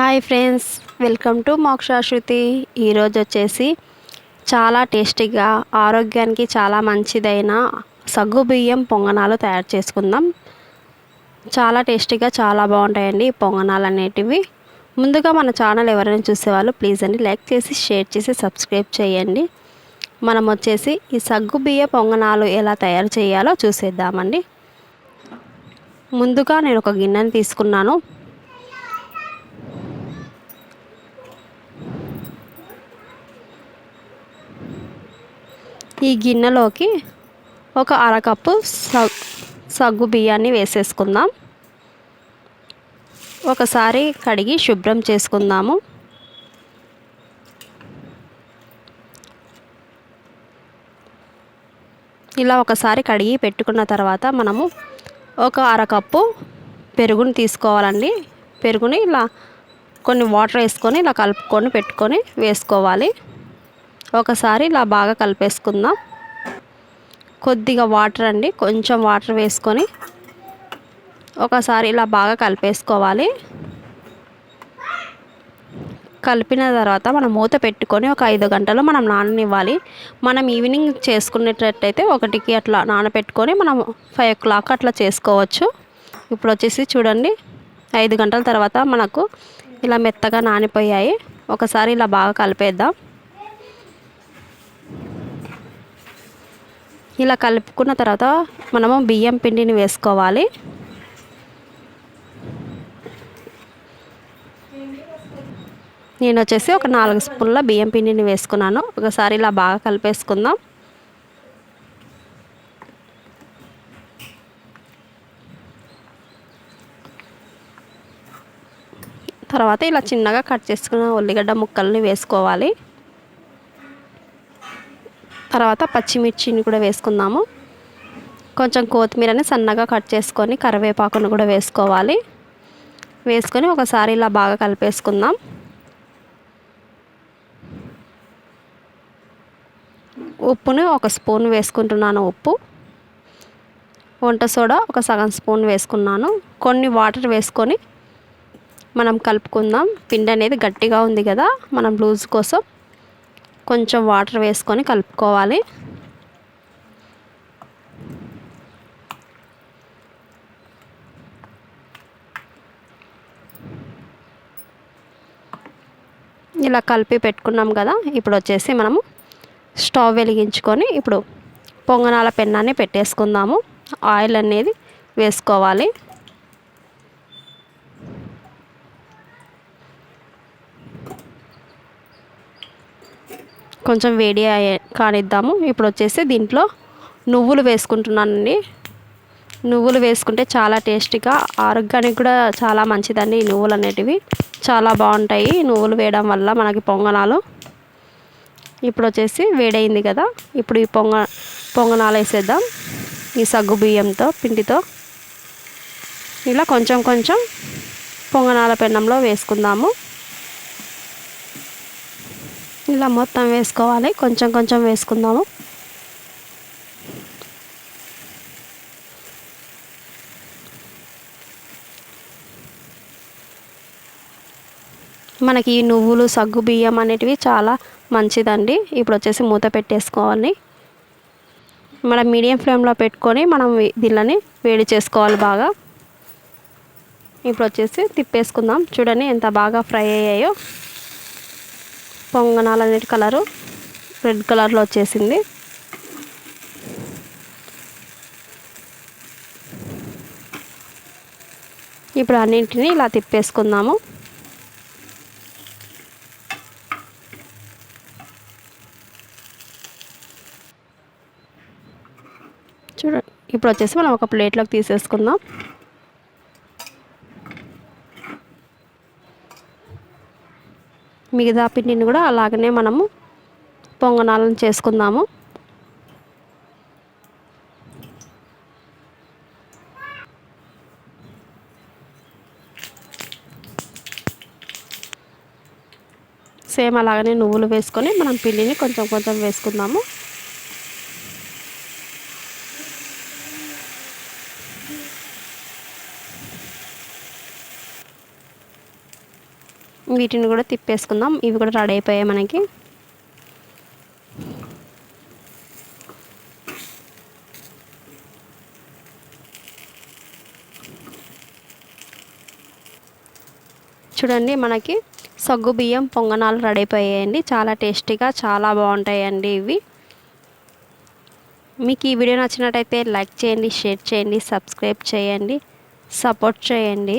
Hi friends welcome to Mokshashruthi. ఈరోజు వచ్చేసి చాలా టేస్టీగా ఆరోగ్యానికి చాలా మంచిదైన సగ్గు బియ్యం పొంగనాలు తయారు చేసుకుందాం. చాలా టేస్టీగా చాలా బాగుంటాయండి ఈ పొంగనాలు అనేటివి. ముందుగా మన ఛానల్ ఎవరైనా చూసేవాళ్ళు ప్లీజ్ అండి లైక్ చేసి షేర్ చేసి సబ్స్క్రైబ్ చేయండి. మనం వచ్చేసి ఈ సగ్గు బియ్య పొంగనాలు ఎలా తయారు చేయాలో చూసేద్దామండి. ముందుగా నేను ఒక గిన్నెని తీసుకున్నాను. ఈ గిన్నెలోకి ఒక అరకప్పు సగ్గు బియ్యాన్ని వేసేసుకుందాం. ఒకసారి కడిగి శుభ్రం చేసుకుందాము. ఇలా ఒకసారి కడిగి పెట్టుకున్న తర్వాత మనము ఒక అరకప్పు పెరుగుని తీసుకోవాలండి. పెరుగుని ఇలా కొన్ని వాటర్ వేసుకొని ఇలా కలుపుకొని పెట్టుకొని వేసుకోవాలి. ఒకసారి ఇలా బాగా కలిపేసుకుందాం. కొద్దిగా వాటర్ అండి కొంచెం వాటర్ వేసుకొని ఒకసారి ఇలా బాగా కలిపేసుకోవాలి. కలిపిన తర్వాత మనం మూత పెట్టుకొని ఒక ఐదు గంటలు మనం నాననివ్వాలి. మనం ఈవినింగ్ చేసుకునేటట్టయితే ఒకటికి అట్లా నానబెట్టుకొని మనం ఫైవ్ ఓ క్లాక్ అట్లా చేసుకోవచ్చు. ఇప్పుడు వచ్చేసి చూడండి ఐదు గంటల తర్వాత మనకు ఇలా మెత్తగా నానిపోయాయి. ఒకసారి ఇలా బాగా కలిపేద్దాం. ఇలా కలుపుకున్న తర్వాత మనము బియ్యం పిండిని వేసుకోవాలి. నేను వచ్చేసి ఒక నాలుగు స్పూన్ల బియ్యం పిండిని వేసుకున్నాను. ఒకసారి ఇలా బాగా కలిపేసుకుందాం. తర్వాత ఇలా చిన్నగా కట్ చేసుకున్న ఉల్లిగడ్డ ముక్కల్ని వేసుకోవాలి. తర్వాత పచ్చిమిర్చిని కూడా వేసుకుందాము. కొంచెం కొత్తిమీరని సన్నగా కట్ చేసుకొని కరివేపాకును కూడా వేసుకోవాలి. వేసుకొని ఒకసారి ఇలా బాగా కలిపేసుకుందాం. ఉప్పుని ఒక స్పూన్ వేసుకుంటున్నాను ఉప్పు. వంట సోడా ఒక సగం స్పూన్ వేసుకున్నాను. కొన్ని వాటర్ వేసుకొని మనం కలుపుకుందాం. పిండి అనేది గట్టిగా ఉంది కదా మనం లూజ్ కోసం. కొంచెం వాటర్ వేసుకొని కలుపుకోవాలి. ఇలా కలిపి పెట్టుకున్నాం కదా ఇప్పుడు వచ్చేసి మనము స్టవ్ వెలిగించుకొని ఇప్పుడు పొంగనాల పెన్నాన్ని పెట్టేసుకుందాము. ఆయిల్ అనేది వేసుకోవాలి. కొంచెం వేడి కానిద్దాము. ఇప్పుడు వచ్చేసి దీంట్లో నువ్వులు వేసుకుంటున్నానండి. నువ్వులు వేసుకుంటే చాలా టేస్టీగా ఆరోగ్యానికి కూడా చాలా మంచిదండి ఈ నువ్వులు అనేటివి. చాలా బాగుంటాయి నువ్వులు వేయడం వల్ల మనకి పొంగనాలు. ఇప్పుడు వచ్చేసి వేడైంది కదా ఇప్పుడు ఈ పొంగ పొంగనాలు వేసేద్దాం. ఈ సగ్గు బియ్యంతో పిండితో. ఇలా కొంచెం కొంచెం పొంగనాల పెన్నంలో వేసుకుందాము. ఇలా మొత్తం వేసుకోవాలి. కొంచెం కొంచెం వేసుకుందాము. మనకి ఈ నువ్వులు సగ్గు బియ్యం అనేటివి చాలా మంచిదండి. ఇప్పుడు వచ్చేసి మూత పెట్టేసుకోవాలి. మనం మీడియం ఫ్లేమ్లో పెట్టుకొని మనం దీళ్ళని వేడి చేసుకోవాలి బాగా. ఇప్పుడు వచ్చేసి తిప్పేసుకుందాం. చూడండి ఎంత బాగా ఫ్రై అయ్యాయో. పొంగనాలు అనేటి కలరు రెడ్ కలర్లో వచ్చేసింది. ఇప్పుడు అన్నింటినీ ఇలా తిప్పేసుకుందాము. చూడండి ఇప్పుడు వచ్చేసి మనం ఒక ప్లేట్లోకి తీసేసుకుందాం. మిగతా పిండిని కూడా అలాగనే మనము పొంగనాలను చేసుకుందాము. సేమ్ అలాగనే నువ్వులు వేసుకొని మనం పిండిని కొంచెం కొంచెం వేసుకుందాము. వీటిని కూడా తిప్పేసుకుందాం. ఇవి కూడా రెడీ అయిపోయాయి మనకి. చూడండి మనకి సగ్గు బియ్యం పొంగనాలు రెడీ అయిపోయాయండి. చాలా టేస్టీగా చాలా బాగుంటాయండి ఇవి. మీకు ఈ వీడియో నచ్చినట్టయితే లైక్ చేయండి షేర్ చేయండి సబ్స్క్రైబ్ చేయండి సపోర్ట్ చేయండి.